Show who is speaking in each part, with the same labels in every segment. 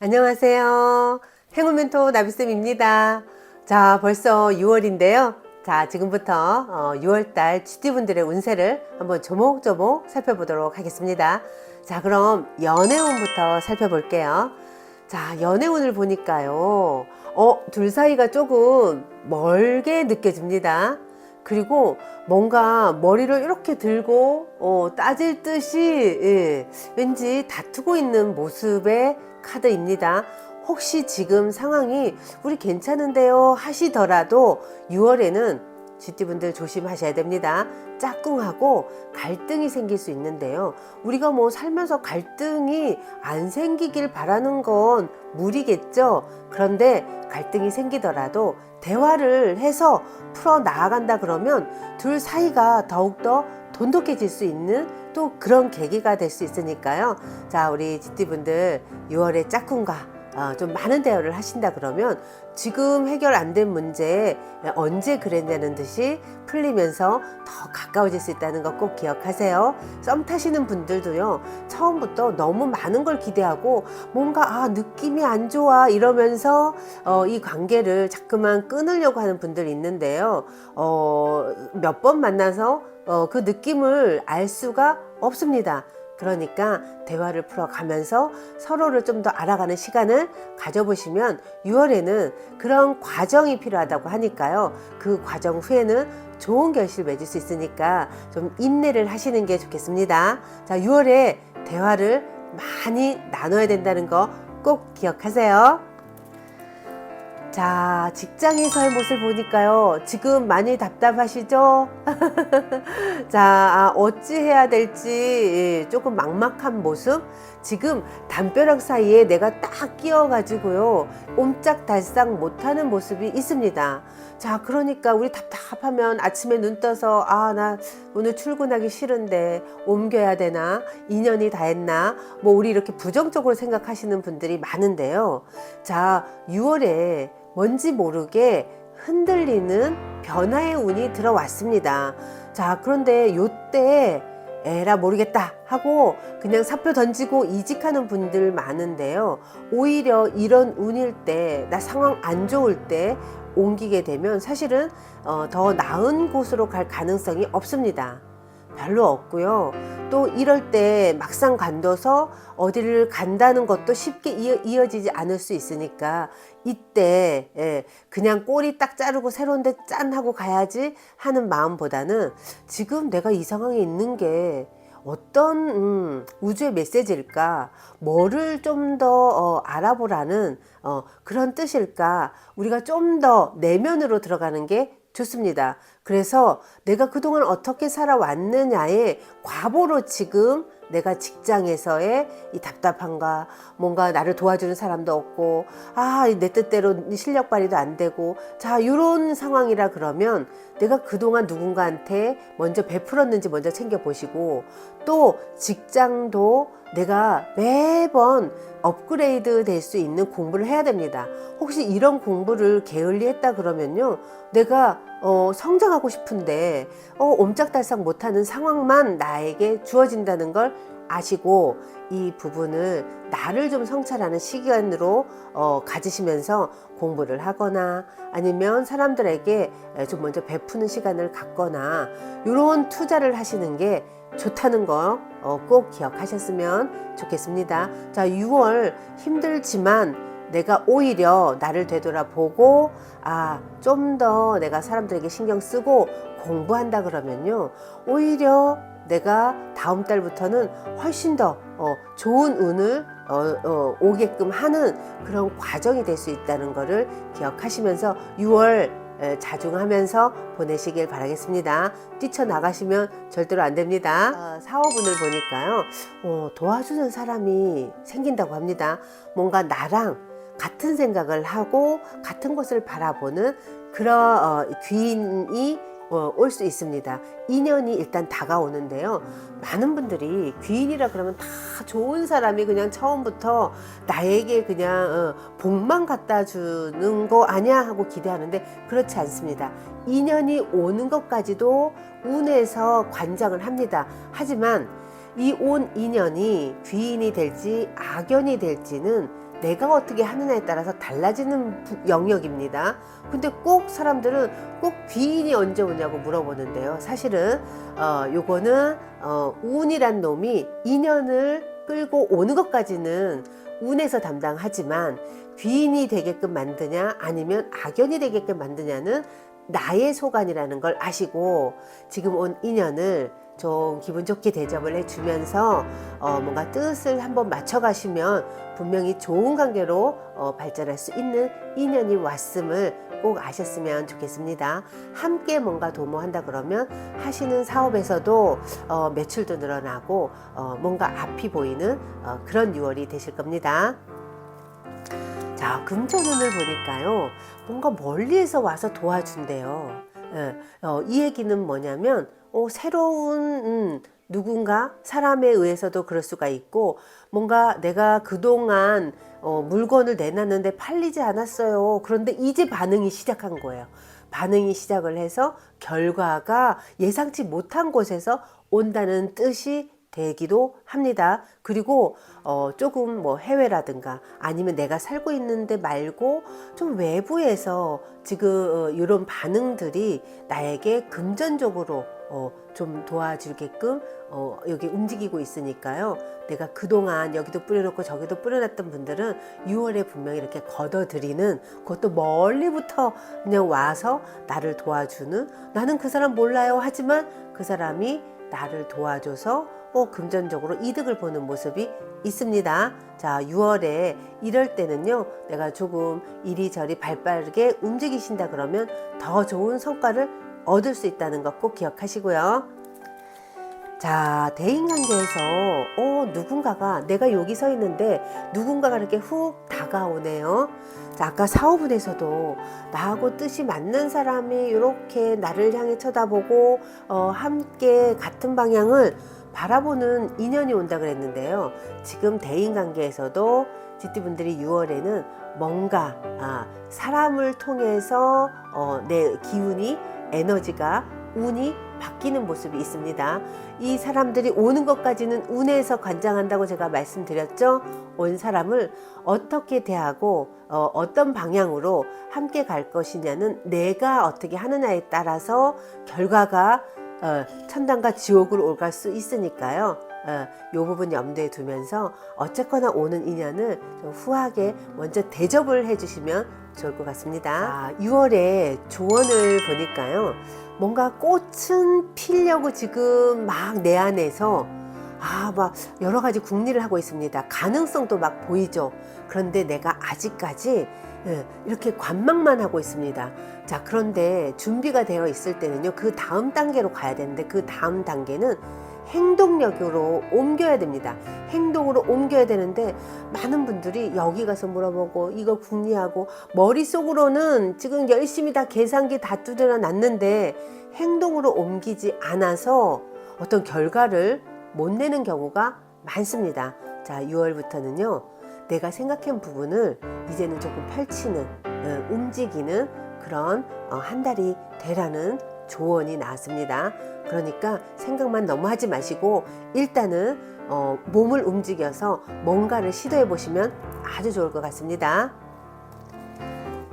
Speaker 1: 안녕하세요. 행운 멘토 나비쌤입니다. 자, 벌써 6월인데요. 자, 지금부터 6월달 GD분들의 운세를 한번 조목조목 살펴보도록 하겠습니다. 자, 그럼 연애운부터 살펴볼게요. 자, 연애운을 보니까요. 어, 둘 사이가 조금 멀게 느껴집니다. 그리고 뭔가 머리를 이렇게 들고 어, 따질 듯이 예, 왠지 다투고 있는 모습의 카드입니다. 혹시 지금 상황이 우리 괜찮은데요 하시더라도 6월에는 GT분들 조심하셔야 됩니다. 짝꿍하고 갈등이 생길 수 있는데요. 우리가 뭐 살면서 갈등이 안 생기길 바라는 건 무리겠죠. 그런데 갈등이 생기더라도 대화를 해서 풀어 나아간다 그러면 둘 사이가 더욱더 돈독해질 수 있는 또 그런 계기가 될 수 있으니까요. 자, 우리 GT분들 6월에 짝꿍과 어, 좀 많은 대화를 하신다 그러면 지금 해결 안 된 문제 언제 그랬냐는 듯이 풀리면서 더 가까워질 수 있다는 거 꼭 기억하세요. 썸 타시는 분들도요, 처음부터 너무 많은 걸 기대하고 뭔가 아, 느낌이 안 좋아 이러면서 어, 이 관계를 자꾸만 끊으려고 하는 분들이 있는데요. 어, 몇 번 만나서 어, 그 느낌을 알 수가 없습니다. 그러니까 대화를 풀어가면서 서로를 좀 더 알아가는 시간을 가져보시면 6월에는 그런 과정이 필요하다고 하니까요. 그 과정 후에는 좋은 결실을 맺을 수 있으니까 좀 인내를 하시는 게 좋겠습니다. 자, 6월에 대화를 많이 나눠야 된다는 거 꼭 기억하세요. 자, 직장에서의 모습을 보니까요. 지금 많이 답답하시죠? 자, 아, 어찌 해야 될지 예, 조금 막막한 모습? 지금 담벼락 사이에 내가 딱 끼어가지고요. 옴짝달싹 못하는 모습이 있습니다. 자, 그러니까 우리 답답하면 아침에 눈 떠서, 아, 나 오늘 출근하기 싫은데 옮겨야 되나? 2년이 다 했나? 뭐, 우리 이렇게 부정적으로 생각하시는 분들이 많은데요. 자, 6월에 뭔지 모르게 흔들리는 변화의 운이 들어왔습니다. 자, 그런데 요때 에라 모르겠다 하고 그냥 사표 던지고 이직하는 분들 많은데요. 오히려 이런 운일 때, 나 상황 안 좋을 때 옮기게 되면 사실은 어, 더 나은 곳으로 갈 가능성이 없습니다. 별로 없고요. 또 이럴 때 막상 간둬서 어디를 간다는 것도 쉽게 이어, 지지 않을 수 있으니까 이때 예, 그냥 꼬리 딱 자르고 새로운 데 짠 하고 가야지 하는 마음보다는 지금 내가 이 상황에 있는 게 어떤 음, 우주의 메시지일까? 뭐를 좀더 어, 알아보라는 어, 그런 뜻일까? 우리가 좀 더 내면으로 들어가는 게 좋습니다. 그래서 내가 그동안 어떻게 살아왔느냐에 과보로 지금 내가 직장에서의 이 답답함과 뭔가 나를 도와주는 사람도 없고 아 내 뜻대로 실력 발휘도 안 되고 자 이런 상황이라 그러면 내가 그동안 누군가한테 먼저 베풀었는지 먼저 챙겨 보시고 또 직장도 내가 매번 업그레이드 될 수 있는 공부를 해야 됩니다. 혹시 이런 공부를 게을리 했다 그러면요. 내가 어, 성장하고 싶은데 어, 옴짝달싹 못하는 상황만 나에게 주어진다는 걸 아시고 이 부분을 나를 좀 성찰하는 시간으로 어, 가지시면서 공부를 하거나 아니면 사람들에게 좀 먼저 베푸는 시간을 갖거나 이런 투자를 하시는 게 좋다는 거 꼭 어, 기억하셨으면 좋겠습니다. 자, 6월 힘들지만 내가 오히려 나를 되돌아보고 아, 좀 더 내가 사람들에게 신경 쓰고 공부한다 그러면요. 오히려 내가 다음 달부터는 훨씬 더 어, 좋은 운을 어, 어, 오게끔 하는 그런 과정이 될 수 있다는 것을 기억하시면서 6월 자중하면서 보내시길 바라겠습니다. 뛰쳐나가시면 절대로 안 됩니다. 어, 사업운을 보니까요, 어, 도와주는 사람이 생긴다고 합니다. 뭔가 나랑 같은 생각을 하고 같은 것을 바라보는 그런 어, 귀인이 어, 올 수 있습니다. 인연이 일단 다가오는데요. 많은 분들이 귀인이라 그러면 다 좋은 사람이 그냥 처음부터 나에게 그냥 어, 복만 갖다 주는 거 아니야 하고 기대하는데 그렇지 않습니다. 인연이 오는 것까지도 운에서 관장을 합니다. 하지만 이온 인연이 귀인이 될지 악연이 될지는 내가 어떻게 하느냐에 따라서 달라지는 부- 영역입니다. 근데 꼭 사람들은 꼭 귀인이 언제 오냐고 물어보는데요. 사실은 어 요거는 어 운이란 놈이 인연을 끌고 오는 것까지는 운에서 담당하지만 귀인이 되게끔 만드냐 아니면 악연이 되게끔 만드냐는 나의 소관이라는 걸 아시고 지금 온 인연을 좀 기분 좋게 대접을 해주면서 어, 뭔가 뜻을 한번 맞춰가시면 분명히 좋은 관계로 어, 발전할 수 있는 인연이 왔음을 꼭 아셨으면 좋겠습니다. 함께 뭔가 도모한다 그러면 하시는 사업에서도 어, 매출도 늘어나고 어, 뭔가 앞이 보이는 어, 그런 6월이 되실 겁니다. 자, 금전운을 보니까요. 뭔가 멀리에서 와서 도와준대요. 예, 어, 이 얘기는 뭐냐면 어, 새로운 음, 누군가 사람에 의해서도 그럴 수가 있고 뭔가 내가 그동안 어, 물건을 내놨는데 팔리지 않았어요. 그런데 이제 반응이 시작한 거예요. 반응이 시작을 해서 결과가 예상치 못한 곳에서 온다는 뜻이 되기도 합니다. 그리고 어, 조금 뭐 해외라든가 아니면 내가 살고 있는데 말고 좀 외부에서 지금 어, 이런 반응들이 나에게 금전적으로 어, 좀 도와주게끔 어, 여기 움직이고 있으니까요. 내가 그동안 여기도 뿌려놓고 저기도 뿌려놨던 분들은 6월에 분명히 이렇게 걷어들이는 그것도 멀리부터 그냥 와서 나를 도와주는 나는 그 사람 몰라요 하지만 그 사람이 나를 도와줘서 어, 금전적으로 이득을 보는 모습이 있습니다. 자, 6월에 이럴 때는요, 내가 조금 이리저리 발빠르게 움직이신다 그러면 더 좋은 성과를 얻을 수 있다는 것 꼭 기억하시고요. 자, 대인관계에서, 어, 누군가가, 내가 여기 서 있는데, 누군가가 이렇게 훅 다가오네요. 자, 아까 사업운에서도 나하고 뜻이 맞는 사람이 이렇게 나를 향해 쳐다보고, 어, 함께 같은 방향을 바라보는 인연이 온다 그랬는데요. 지금 대인관계에서도 지띠분들이 6월에는 뭔가, 아, 사람을 통해서, 어, 내 기운이, 에너지가, 운이 바뀌는 모습이 있습니다. 이 사람들이 오는 것까지는 운에서 관장한다고 제가 말씀드렸죠. 온 사람을 어떻게 대하고 어, 어떤 방향으로 함께 갈 것이냐는 내가 어떻게 하느냐에 따라서 결과가 어, 천당과 지옥으로 올갈 수 있으니까요. 어, 요 부분 염두에 두면서 어쨌거나 오는 인연을 좀 후하게 먼저 대접을 해주시면 좋을 것 같습니다. 아, 6월에 조언을 보니까요. 뭔가 꽃은 피려고 지금 막 내 안에서 아, 막 여러 가지 궁리를 하고 있습니다. 가능성도 막 보이죠. 그런데 내가 아직까지 예, 이렇게 관망만 하고 있습니다. 자, 그런데 준비가 되어 있을 때는요, 그 다음 단계로 가야 되는데 그 다음 단계는 행동력으로 옮겨야 됩니다. 행동으로 옮겨야 되는데 많은 분들이 여기 가서 물어보고 이거 궁리하고 머릿속으로는 지금 열심히 다 계산기 다 두드려 놨는데 행동으로 옮기지 않아서 어떤 결과를 못 내는 경우가 많습니다. 자, 6월부터는요. 내가 생각한 부분을 이제는 조금 펼치는, 어, 움직이는 그런 어, 한 달이 되라는 조언이 나왔습니다. 그러니까 생각만 너무 하지 마시고 일단은 어, 몸을 움직여서 뭔가를 시도해 보시면 아주 좋을 것 같습니다.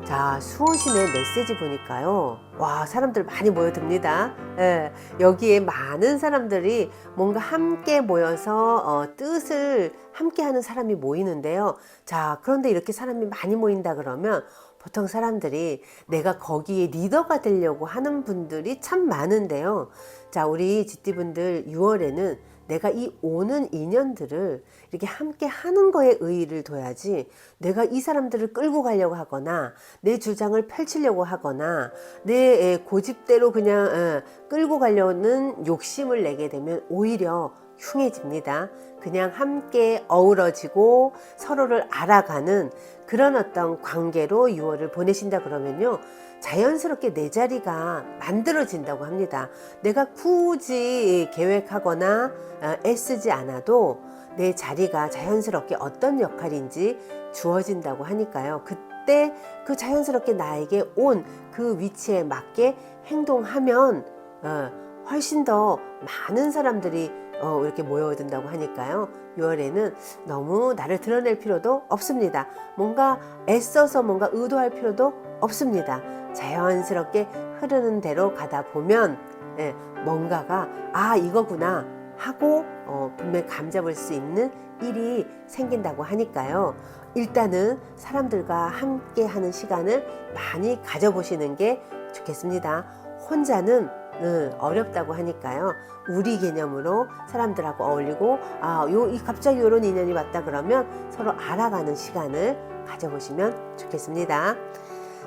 Speaker 1: 자, 수원시내 메시지 보니까요. 와, 사람들 많이 모여듭니다. 예, 여기에 많은 사람들이 뭔가 함께 모여서 어, 뜻을 함께 하는 사람이 모이는데요. 자, 그런데 이렇게 사람이 많이 모인다 그러면 보통 사람들이 내가 거기에 리더가 되려고 하는 분들이 참 많은데요. 자, 우리 지띠분들 6월에는 내가 이 오는 인연들을 이렇게 함께 하는 거에 의의를 둬야지 내가 이 사람들을 끌고 가려고 하거나 내 주장을 펼치려고 하거나 내 고집대로 그냥 어, 끌고 가려는 욕심을 내게 되면 오히려 흉해집니다. 그냥 함께 어우러지고 서로를 알아가는 그런 어떤 관계로 6월을 보내신다 그러면요. 자연스럽게 내 자리가 만들어진다고 합니다. 내가 굳이 계획하거나 어, 애쓰지 않아도 내 자리가 자연스럽게 어떤 역할인지 주어진다고 하니까요. 그때 그 자연스럽게 나에게 온 그 위치에 맞게 행동하면 어, 훨씬 더 많은 사람들이 어, 이렇게 모여든다고 하니까요. 6월에는 너무 나를 드러낼 필요도 없습니다. 뭔가 애써서 뭔가 의도할 필요도 없습니다. 자연스럽게 흐르는 대로 가다 보면 예, 뭔가가 아 이거구나 하고 어, 분명히 감잡을 수 있는 일이 생긴다고 하니까요. 일단은 사람들과 함께 하는 시간을 많이 가져보시는 게 좋겠습니다. 혼자는 음, 어렵다고 하니까요. 우리 개념으로 사람들하고 어울리고 아, 요, 이 갑자기 이런 인연이 왔다 그러면 서로 알아가는 시간을 가져보시면 좋겠습니다.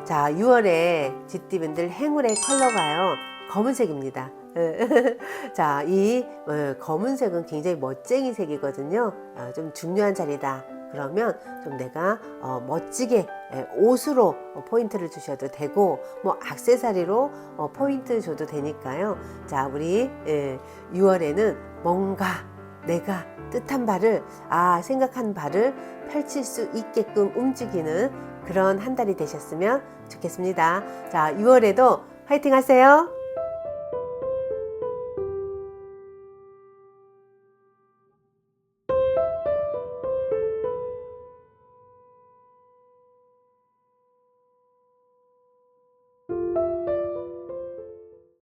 Speaker 1: 자, 6월에 쥐띠분들 행운의 컬러가요. 검은색입니다. 자, 이 어, 검은색은 굉장히 멋쟁이 색이거든요. 아, 좀 중요한 자리다. 그러면 좀 내가 어, 멋지게 예, 옷으로 어, 포인트를 주셔도 되고 뭐 액세서리로 어, 포인트 줘도 되니까요. 자, 우리 예, 6월에는 뭔가 내가 뜻한 바를 아 생각한 바를 펼칠 수 있게끔 움직이는 그런 한 달이 되셨으면 좋겠습니다. 자, 6월에도 화이팅 하세요.